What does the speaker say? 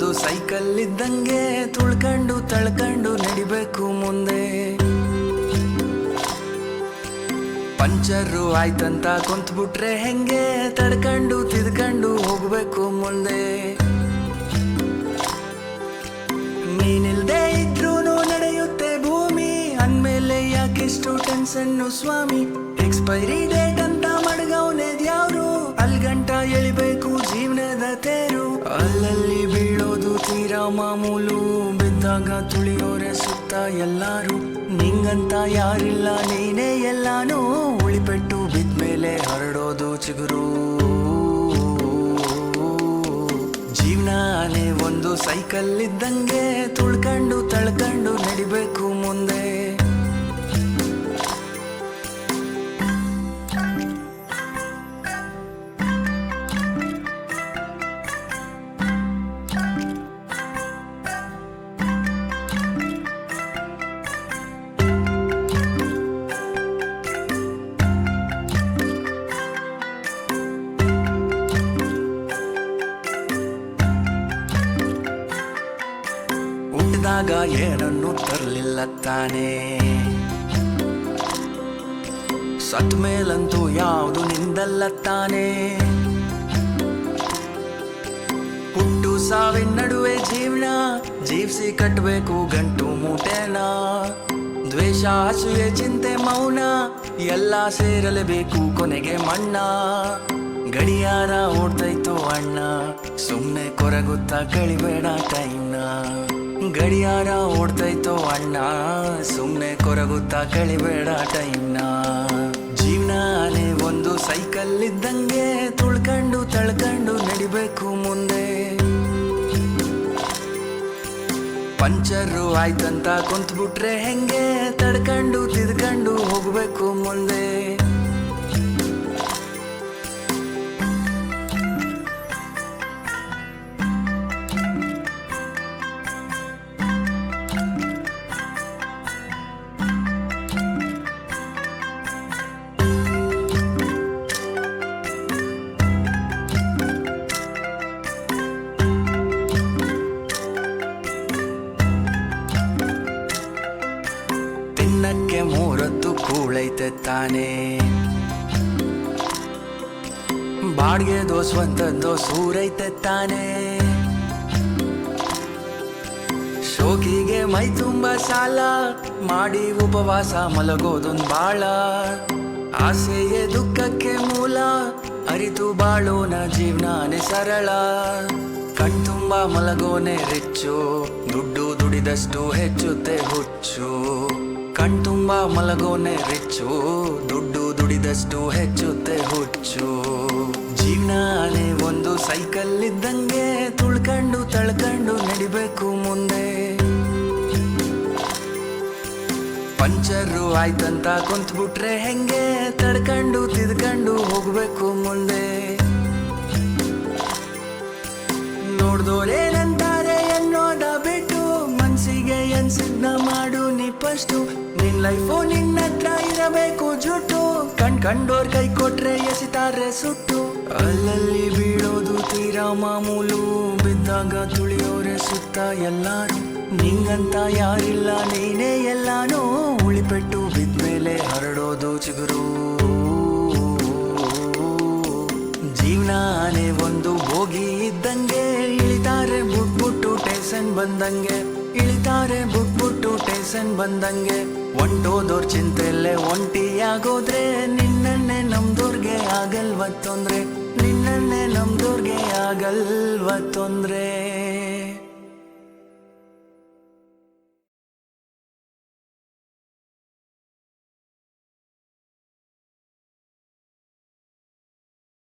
ಒಂದು ಸೈಕಲ್ ಇದ್ದಂಗೆ ತುಳ್ಕಂಡು ತಳ್ಕಂಡು ನಡಿಬೇಕು ಮುಂದೆ. ಪಂಚರು ಆಯ್ತಂತ ಕುಂತ್ಬಿಟ್ರೆ ಹೆಂಗೆ ತಡ್ಕಂಡು ತಿದ್ಕಂಡು ಹೋಗ್ಬೇಕು ಮುಂದೆ. ನೀನಿಲ್ದೇ ಇದ್ರೂ ನಡೆಯುತ್ತೆ ಭೂಮಿ, ಅಂದ್ಮೇಲೆ ಯಾಕೆಷ್ಟು ಟೆನ್ಸನ್ನು ಸ್ವಾಮಿ? ಎಕ್ಸ್ಪೈರಿ ಡೇಟ್ ಅಂತ ಮಡ್ಗವ್ನೆ ದ್ಯಾವ್ರು ಅಲ್ಗಂಟ ಎಳಿಬೇಕು ಜೀವನದ ತೇರು. ಅಲ್ಲಲ್ಲಿ ಮಾಮೂಲು ಬಿದ್ದಾಗ ತುಳಿಯೋರೆ ಸುತ್ತ ಎಲ್ಲಾರು. ನಿಂಗಂತ ಯಾರಿಲ್ಲ, ನೀನೇ ಎಲ್ಲಾನು ಉಳಿಪೆಟ್ಟು ಬಿದ್ಮೇಲೆ ಹರಡೋದು ಚಿಗುರು. ಜೀವನಾನೇ ಒಂದು ಸೈಕಲ್ ಇದ್ದಂಗೆ ತುಳ್ಕಂಡು ತಳ್ಕಂಡು ನಡಿಬೇಕು ಮುಂದೆ. ಹುಟ್ಟಿದಾಗ ಏನನ್ನು ತರಲಿಲ್ಲ ತಾನೇ. ಸತ್ ಮೇಲಂತೂ ಯಾವುದು ನಿಂದಲ್ಲ ತಾನೇ. ಹುಟ್ಟು ಸಾವಿನ ನಡುವೆ ಜೀವನ, ಜೀವಿಸಿ ಕಟ್ಟಬೇಕು ಗಂಟು ಮೂಟೆನ. ದ್ವೇಷ ಹಸುವೆ ಚಿಂತೆ, ಮೌನ, ಎಲ್ಲ ಸೇರಲೇಬೇಕು ಕೊನೆಗೆ ಮಣ್ಣ. ಗಡಿಯಾರ ಓಡ್ತೈತು ಅಣ್ಣ ಸುಮ್ಮನೆ ಕೊರಗುತ್ತಾ ಕಳಿಬೇಡ ಟೈಮ್ನ ಗಡಿಯಾರ ಓಡ್ತೈತೋ ಅಣ್ಣ. ಸುಮ್ಮನೆ ಕೊರಗುತ್ತಾ ಕಳಿಬೇಡ ಟೈಮ್ನ ಜೀವನಾನೇ ಒಂದು ಸೈಕಲ್ ಇದ್ದಂಗೆ ತುಳ್ಕೊಂಡು ತಳ್ಕೊಂಡು ನಡಿಬೇಕು ಮುಂದೆ. ಪಂಚರು ಆಯ್ತಂತ ಕುಂತ್ಬಿಟ್ರೆ ಹೆಂಗೆ? ತಡ್ಕೊಂಡು, ತಿದ್ಕೊಂಡು ಹೋಗ್ಬೇಕು ಮುಂದೆ. ತಿನ್ನಕ್ಕೆ ಮೂರತ್ತು ಕೂಳೈತೆ ತಾನೇ. ಬಾಡ್ಗೆ ದೋಸ್ವಂತದ್ದು ಸೂರೈತೆ ತಾನೇ. ಶೋಕಿಗೆ ಮೈ ತುಂಬ ಸಾಲ, ಮಾಡಿ ಉಪವಾಸ ಮಲಗೋದೊಂದು ಬಾಳ. ಆಸೆಯೇ ದುಃಖಕ್ಕೆ ಮೂಲ, ಅರಿತು ಬಾಳೋನ ಜೀವನಾನೇ ಸರಳ. ಕಣ್ತುಂಬ ಮಲಗೋನೆ ರಿಚ್ಚು, ದುಡ್ಡು ದುಡಿದಷ್ಟು ಹೆಚ್ಚುತ್ತೆ ಹುಚ್ಚು. ಕಣ್ತುಂಬ ಮಲಗೋನೆ ರಿಚ್ಚು. ದುಡ್ಡು ದುಡಿದಷ್ಟು ಹೆಚ್ಚುತ್ತೆ ಹುಚ್ಚು. ಜೀವನಾನೇ ಒಂದು ಸೈಕಲ್ ಇದ್ದಂಗೆ ತುಳ್ಕಂಡು ತಳ್ಕಂಡು ನಡಿಬೇಕು ಮುಂದೆ. ಪಂಚರು ಆಯ್ತಂತ ಕುಂತ್ಬಿಟ್ರೆ ಹೆಂಗೆ? ತಡ್ಕಂಡು ತಿದ್ಕಂಡು ಹೋಗ್ಬೇಕು ಮುಂದೆ. ನೋಡ್ದೋರೇನಂತಾರೆ ಅನ್ನೋದ ಬಿಟ್ಟು ಮನ್ಸಿಗೆ ಎನ್ಸಿದ್ನ ಮಾಡು? ಫಸ್ಟು ನಿನ್ ಲೈಫು ನಿನ್ನ ಹತ್ರ ಇರಬೇಕು ಜುಟ್ಟು. ಕಣ್ ಕಂಡೋರ್ ಕೈ ಕೊಟ್ರೆ ಎಸಿತಾರೆ ಸುಟ್ಟು. ಅಲ್ಲಲ್ಲಿ ಬೀಳೋದು ತೀರಾ ಮಾಮೂಲು. ಬಿದ್ದಾಗ ತುಳಿಯೋರೆ ಸುತ್ತ ಎಲ್ಲಾರು. ನಿಂಗಂತ ಯಾರಿಲ್ಲ, ನೀನೇ ಎಲ್ಲಾನು. ಉಳಿಪೆಟ್ಟು ಬಿದ್ಮೇಲೆ ಹರಡೋದು ಚಿಗುರು. ಜೀವನಾನೇ ಒಂದು ಹೋಗಿ ಇದ್ದಂಗೆ. ಇಳಿತಾರೆ ಬುಟ್ಬುಟ್ಟು ಟೇಸನ್ ಬಂದಂಗೆ. ಇಳಿತಾರೆ, ಬುಟ್ಬುಟ್ಟು ಟೇಸನ್ ಬಂದಂಗೆ. ಒಂಟೋದೋರ್ ಚಿಂತೆಲ್ಲೇ ಒಂಟಿಯಾಗೋದ್ರೆ, ನಿನ್ನನ್ನೇ ನಮ್ದೋರ್ಗೆ ಆಗಲ್ವ ತೊಂದ್ರೆ? ನಿನ್ನನ್ನೇ ನಮ್ದೋರ್ಗೆ ಆಗಲ್ವ ತೊಂದ್ರೆ?